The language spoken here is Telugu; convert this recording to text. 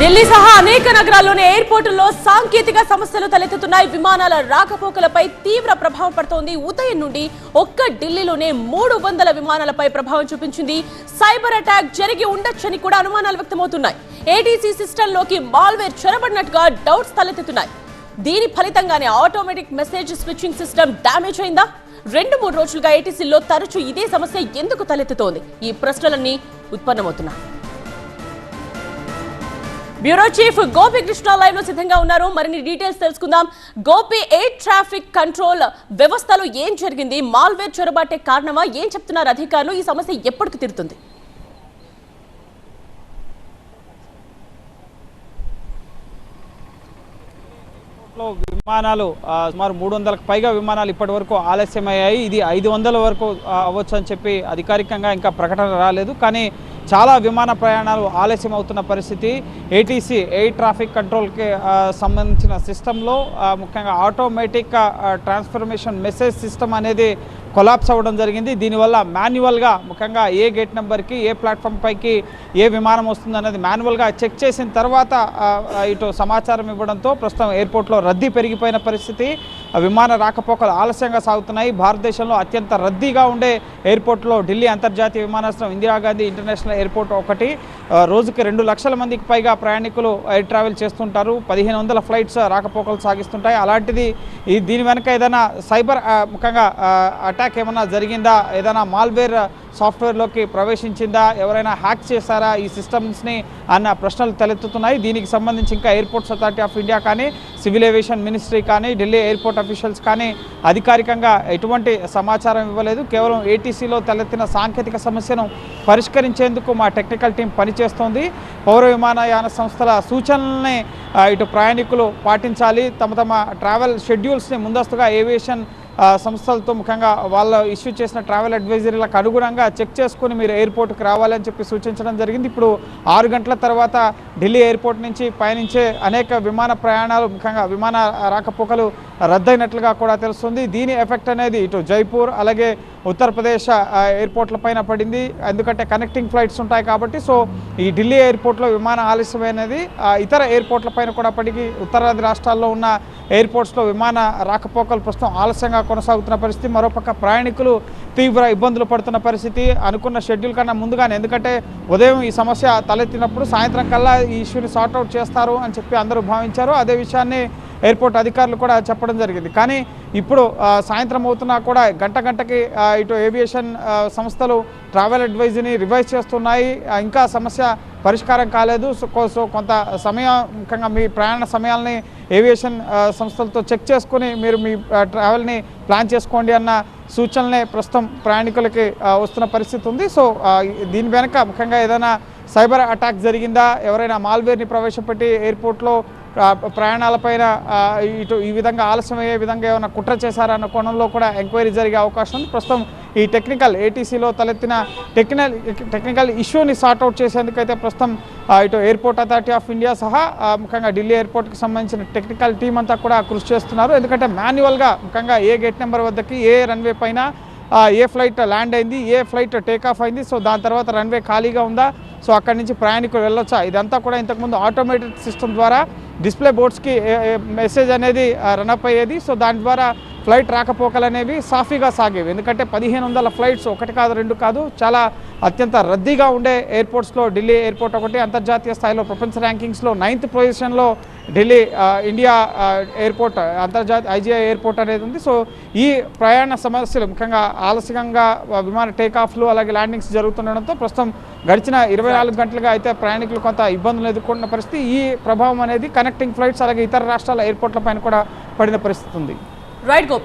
ఢిల్లీ సహా అనేక నగరాల్లోని ఎయిర్పోర్టుల్లో సాంకేతిక సమస్యలు తలెత్తుతున్నాయి. విమానాల రాకపోకలపై తీవ్ర ప్రభావం పడుతోంది. ఉదయం నుండి ఒక్క ఢిల్లీలోనే మూడు వందల విమానాలపై ప్రభావం చూపించింది. సైబర్ అటాక్ జరిగి ఉండొచ్చని కూడా అనుమానాలు వ్యక్తమవుతున్నాయి. ఏటీసీ సిస్టంలోకి మాల్వేర్ చొరబడినట్టుగా డౌట్స్ తలెత్తుతున్నాయి. దీని ఫలితంగానే automatic message switching system damage అయిందా? రెండు మూడు రోజులుగా ఏటీసీలో తరచూ ఇదే సమస్య ఎందుకు తలెత్తుతోంది? ఈ ప్రశ్నలన్నీ ఉత్పన్నమవుతున్నాయి. బ్యూరో చీఫ్ గోపి కృష్ణ లైవ్లో సిద్ధంగా ఉన్నారు. మరిన్ని డీటెయిల్స్ తెలుసుకుందాం. గోపి ఎయిర్ ట్రాఫిక్ కంట్రోల్ వ్యవస్థలో ఏం జరిగింది? మాల్వేర్ చొరబాటే కారణమా? ఏం చెప్తున్నారు అధికారులు? ఈ సమస్య ఎప్పటికి తీరుతుంది? విమానాలు సుమారు మూడు వందలకు పైగా విమానాలు ఇప్పటి వరకు ఆలస్యమయ్యాయి. ఇది ఐదు వందల వరకు అవ్వచ్చు అని చెప్పి అధికారికంగా ఇంకా ప్రకటన రాలేదు. కానీ చాలా విమాన ప్రయాణాలు ఆలస్యం అవుతున్న పరిస్థితి. ఏటీసీ ఎయిర్ ట్రాఫిక్ కంట్రోల్కి సంబంధించిన సిస్టంలో ముఖ్యంగా ఆటోమేటిక్ ట్రాన్స్ఫర్మేషన్ మెసేజ్ సిస్టమ్ అనేది కొలాప్స్ అవ్వడం జరిగింది. దీనివల్ల మాన్యువల్గా ముఖ్యంగా ఏ గేట్ నెంబర్కి ఏ ప్లాట్ఫామ్ పైకి ఏ విమానం వస్తుంది అనేది మాన్యువల్గా చెక్ చేసిన తర్వాత ఇటు సమాచారం ఇవ్వడంతో ప్రస్తుతం ఎయిర్పోర్ట్లో రద్దీ పెరిగిపోయిన పరిస్థితి. విమాన రాకపోకలు ఆలస్యంగా సాగుతున్నాయి. భారతదేశంలో అత్యంత రద్దీగా ఉండే ఎయిర్పోర్ట్లో ఢిల్లీ అంతర్జాతీయ విమానాశ్రయం ఇందిరాగాంధీ ఇంటర్నేషనల్ ఎయిర్పోర్ట్ ఒకటి. రోజుకి రెండు లక్షల మందికి పైగా ప్రయాణికులు ఎయిర్ ట్రావెల్ చేస్తుంటారు. పదిహేను వందల ఫ్లైట్స్ రాకపోకలు సాగిస్తుంటాయి. అలాంటిది ఈ దీని వెనక ఏదైనా సైబర్ ముఖ్యంగా అటాక్ ఏమైనా జరిగిందా? ఏదైనా మాల్వేర్ సాఫ్ట్వేర్లోకి ప్రవేశించిందా? ఎవరైనా హ్యాక్ చేశారా? ఈ సిస్టమ్స్ని అన్న ప్రశ్నలు తలెత్తుతున్నాయి. దీనికి సంబంధించి ఇంకా ఎయిర్పోర్ట్స్ అథారిటీ ఆఫ్ ఇండియా కానీ సివిల్ ఏవియేషన్ మినిస్ట్రీ కానీ ఢిల్లీ ఎయిర్పోర్ట్ అఫీషియల్స్ కానీ అధికారికంగా ఎటువంటి సమాచారం ఇవ్వలేదు. కేవలం ఏటీసీలో తలెత్తిన సాంకేతిక సమస్యను పరిష్కరించేందుకు మా టెక్నికల్ టీం పనిచేస్తోంది. పౌర విమానయాన సంస్థల సూచనల్ని ఇటు ప్రయాణికులు పాటించాలి. తమ తమ ట్రావెల్ షెడ్యూల్స్ని ముందస్తుగా ఏవియేషన్ సంస్థలతో ముఖ్యంగా వాళ్ళు ఇష్యూ చేసిన ట్రావెల్ అడ్వైజరీలకు అనుగుణంగా చెక్ చేసుకుని మీరు ఎయిర్పోర్ట్కి రావాలని చెప్పి సూచించడం జరిగింది. ఇప్పుడు ఆరు గంటల తర్వాత ఢిల్లీ ఎయిర్పోర్ట్ నుంచి పయనించే అనేక విమాన ప్రయాణాలు ముఖ్యంగా విమాన రాకపోకలు రద్దయినట్లుగా కూడా తెలుస్తుంది. దీని ఎఫెక్ట్ అనేది ఇటు జైపూర్ అలాగే ఉత్తరప్రదేశ్ ఎయిర్పోర్ట్ల పైన పడింది. ఎందుకంటే కనెక్టింగ్ ఫ్లైట్స్ ఉంటాయి కాబట్టి సో ఈ ఢిల్లీ ఎయిర్పోర్ట్లో విమాన ఆలస్యమైనది అనేది ఇతర ఎయిర్పోర్ట్ల పైన కూడా పడిగి ఉత్తరాది రాష్ట్రాల్లో ఉన్న ఎయిర్పోర్ట్స్లో విమాన రాకపోకలు ప్రస్తుతం ఆలస్యంగా కొనసాగుతున్న పరిస్థితి. మరోపక్క ప్రయాణికులు తీవ్ర ఇబ్బందులు పడుతున్న పరిస్థితి. అనుకున్న షెడ్యూల్ కన్నా ముందుగానే ఎందుకంటే ఉదయం ఈ సమస్య తలెత్తినప్పుడు సాయంత్రం కల్లా ఈ ఇష్యూని సార్ట్అవుట్ చేస్తారు అని చెప్పి అందరూ భావించారు. అదే విషయాన్ని ఎయిర్పోర్ట్ అధికారులు కూడా చెప్పడం జరిగింది. కానీ ఇప్పుడు సాయంత్రం అవుతున్నా కూడా గంట గంటకి ఇటు ఏవియేషన్ సంస్థలు ట్రావెల్ అడ్వైజరీని రివైజ్ చేస్తున్నాయి. ఇంకా సమస్య పరిష్కారం కాలేదు. సో సో కొంత సమయం ముఖ్యంగా మీ ప్రయాణ సమయాల్ని ఏవియేషన్ సంస్థలతో చెక్ చేసుకుని మీరు మీ ట్రావెల్ని ప్లాన్ చేసుకోండి అన్న సూచనలే ప్రస్తుతం ప్రయాణికులకి వస్తున్న పరిస్థితి ఉంది. సో దీని వెనక ముఖ్యంగా ఏదైనా సైబర్ అటాక్ జరిగిందా? ఎవరైనా మాల్వేర్ని ప్రవేశపెట్టి ఎయిర్పోర్ట్లో ప్రయాణాలపైన ఇటు ఈ విధంగా ఆలస్యమయ్యే విధంగా ఏమైనా కుట్ర చేశారన్న కోణంలో కూడా ఎంక్వైరీ జరిగే అవకాశం ఉంది. ప్రస్తుతం ఈ టెక్నికల్ ఏటీసీలో తలెత్తిన టెక్నికల్ టెక్నికల్ ఇష్యూని సార్ట్అవుట్ చేసేందుకైతే ప్రస్తుతం ఇటు ఎయిర్పోర్ట్ అథారిటీ ఆఫ్ ఇండియా సహా ముఖ్యంగా ఢిల్లీ ఎయిర్పోర్ట్కి సంబంధించిన టెక్నికల్ టీం అంతా కూడా కృషి చేస్తున్నారు. ఎందుకంటే మాన్యువల్గా ముఖ్యంగా ఏ గేట్ నెంబర్ వద్దకి ఏ రన్వే పైన ఏ ఫ్లైట్ ల్యాండ్ అయింది ఏ ఫ్లైట్ టేక్ ఆఫ్ అయింది సో దాని తర్వాత రన్వే ఖాళీగా ఉందా? సో అక్కడి నుంచి ప్రయాణికులు వెళ్ళొచ్చా? ఇదంతా కూడా ఇంతకుముందు ఆటోమేటెడ్ సిస్టమ్ ద్వారా డిస్ప్లే బోర్డ్స్కి మెసేజ్ అనేది రన్అప్ అయ్యేది. సో దాని ద్వారా ఫ్లైట్ రాకపోకలు అనేవి సాఫీగా సాగేవి. ఎందుకంటే పదిహేను వందల ఫ్లైట్స్ ఒకటి కాదు రెండు కాదు చాలా అత్యంత రద్దీగా ఉండే ఎయిర్పోర్ట్స్లో ఢిల్లీ ఎయిర్పోర్ట్ ఒకటి అంతర్జాతీయ స్థాయిలో ప్రపంచ ర్యాంకింగ్స్లో నైన్త్ పొజిషన్లో ఢిల్లీ ఇండియా ఎయిర్పోర్ట్ అంతర్జాతీయ ఐజీఐ ఎయిర్పోర్ట్ అనేది ఉంది. సో ఈ ప్రయాణ సమస్యలు ముఖ్యంగా ఆలస్యంగా విమాన టేకాఫ్లు అలాగే ల్యాండింగ్స్ జరుగుతుండడంతో ప్రస్తుతం గడిచిన ఇరవై నాలుగు గంటలుగా అయితే ప్రయాణికులు కొంత ఇబ్బందులు ఎదుర్కొంటున్న పరిస్థితి. ఈ ప్రభావం అనేది కనెక్టింగ్ ఫ్లైట్స్ అలాగే ఇతర రాష్ట్రాల ఎయిర్పోర్ట్ల పైన కూడా పడిన పరిస్థితి ఉంది. రైట్